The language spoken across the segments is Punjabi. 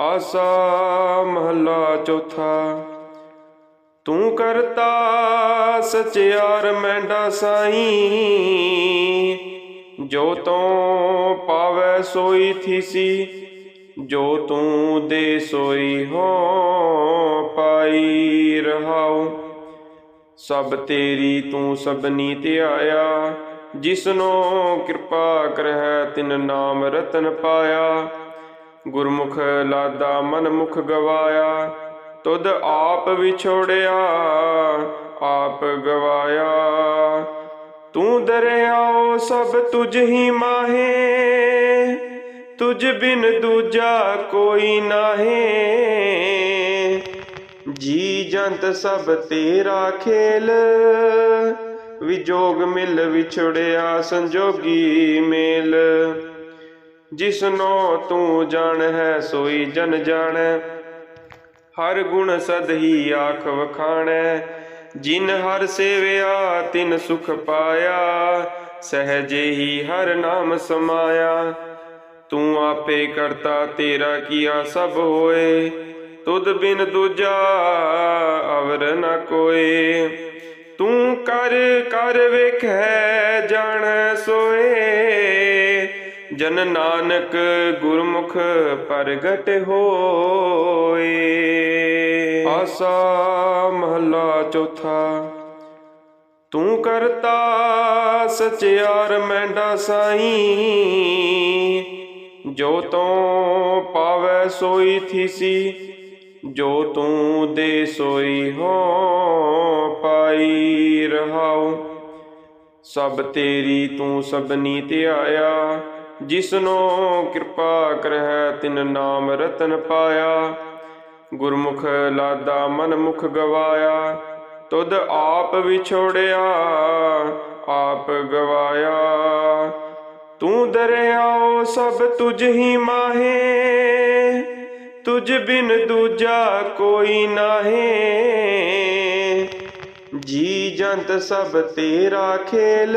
ਆਸਾ ਮਹਲਾ ਚੌਥਾ। ਤੂੰ ਕਰਤਾ ਸਚਿਆਰ ਮੈਂਡਾ ਸਾਈ। ਜੋ ਤੂੰ ਪਾਵੈ ਸੋਈ ਥੀਸੀ, ਜੋ ਤੂੰ ਦੇ ਸੋਈ ਹੋ ਪਾਈ ਰਹਾਉ। ਸਭ ਤੇਰੀ ਤੂੰ ਸਭਨੀ ਧਿਆਇਆ ਜਿਸਨੋ ਕਿਰਪਾ ਕਰਹਿ ਤਿਨ ਨਾਮ ਰਤਨ ਪਾਇਆ। ਗੁਰਮੁਖ ਲਾਦਾ ਮਨ ਮੁਖ ਗਵਾਇਆ, ਤੁਧ ਆਪ ਵਿਛੋੜਿਆ, ਆਪ ਗਵਾਇਆ। ਤੂੰ ਦਰਿਆਓ ਸਭ ਤੁਝ ਹੀ ਮਾਹੇ, ਤੁਝ ਬਿਨ ਦੂਜਾ ਕੋਈ ਨਾਹੀ। ਜੀ ਜੰਤ ਸਭ ਤੇਰਾ ਖੇਲ, ਵਿਜੋਗ ਮਿਲ ਵਿਛੜਿਆ ਸੰਜੋਗੀ ਮੇਲ। ਜਿਸਨੋ ਤੂੰ ਜਾਣ ਹੈ ਸੋਈ ਜਨ ਜਾਣੈ। ਹਰ ਗੁਣ ਸਦ ਹੀ ਆਖ ਵਖਾਣੈ। ਜਿਨ ਹਰ ਸੇਵਿਆ, ਤਿਨ ਸੁਖ ਪਾਇਆ। ਸਹਜੇ ਹੀ ਹਰ ਨਾਮ ਸਮਾਇਆ। ਤੂੰ ਆਪੇ ਕਰਤਾ, ਤੇਰਾ ਕੀਆ ਸਭ ਹੋਏ। ਤੁਧ ਬਿਨ ਦੂਜਾ ਅਵਰ ਨ ਕੋਏ। ਤੂੰ ਕਰ ਕਰ ਵੇਖੈ, ਜਾਣ, ਸੋਏ। ਜਨ ਨਾਨਕ ਗੁਰਮੁਖ ਪ੍ਰਗਟ ਹੋਏ। ਆਸਾ ਮਹਲਾ ਚੌਥਾ, ਤੂੰ ਕਰਤਾ ਸਚਿਆਰ ਮੈਂਡਾ ਸਾਈ। ਜੋ ਤੂੰ ਪਾਵੈ ਸੋਈ ਥੀਸੀ, ਜੋ ਤੂੰ ਦੇ ਸੋਈ ਹੋ ਪਾਈ ਰਹਾਉ। ਸਭ ਤੇਰੀ ਤੂੰ ਸਭਨੀ ਧਿਆਇਆ ਜਿਸਨੋ ਕਿਰਪਾ ਕਰਹਿ ਤਿਨ ਨਾਮ ਰਤਨ ਪਾਇਆ। ਗੁਰਮੁਖ ਲਾਦਾ ਮਨ ਮੁਖ ਗਵਾਇਆ। ਤੁਧ ਆਪ ਵਿਛੋੜਿਆ, ਆਪ ਗਵਾਇਆ। ਤੂੰ ਦਰਿਆਓ ਸਭ ਤੁਝ ਹੀ ਮਾਹੇ, ਤੁਝ ਬਿਨ ਦੂਜਾ ਕੋਈ ਨਾਹੀ। ਜੀ ਜੰਤ ਸਭ ਤੇਰਾ ਖੇਲ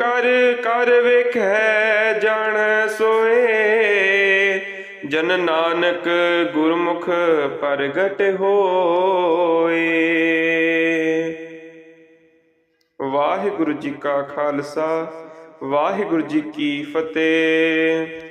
ਕਰ ਕਰ ਵੇਖੈ ਜਾਣ ਸੋਏ। ਜਨ ਨਾਨਕ ਗੁਰਮੁਖ ਪ੍ਰਗਟ ਹੋਏ। ਵਾਹਿਗੁਰੂ ਜੀ ਕਾ ਖਾਲਸਾ, ਵਾਹਿਗੁਰੂ ਜੀ ਕੀ ਫਤਿਹ।